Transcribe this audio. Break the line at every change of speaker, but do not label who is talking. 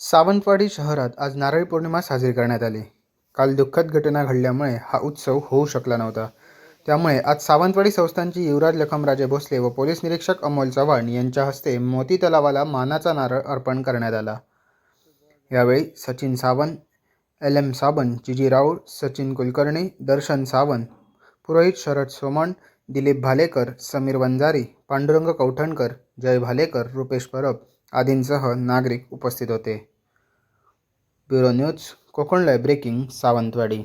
सावंतवाडी शहरात आज नारळी पौर्णिमा साजरी करण्यात आली. काल दुःखद घटना घडल्यामुळे हा उत्सव होऊ शकला नव्हता. त्यामुळे आज सावंतवाडी संस्थांची युवराज लखमराजे भोसले व पोलीस निरीक्षक अमोल चव्हाण यांच्या हस्ते मोती तलावाला मानाचा नारळ अर्पण करण्यात आला. यावेळी सचिन सावंत एल एम साबन जिजी राऊळ सचिन कुलकर्णी दर्शन सावंत पुरोहित शरद सोमण दिलीप भालेकर समीर वंजारी पांडुरंग कौठणकर जय भालेकर रुपेश परब आदींसह नागरिक उपस्थित होते. Bureau news Konkan live breaking Sawantwadi.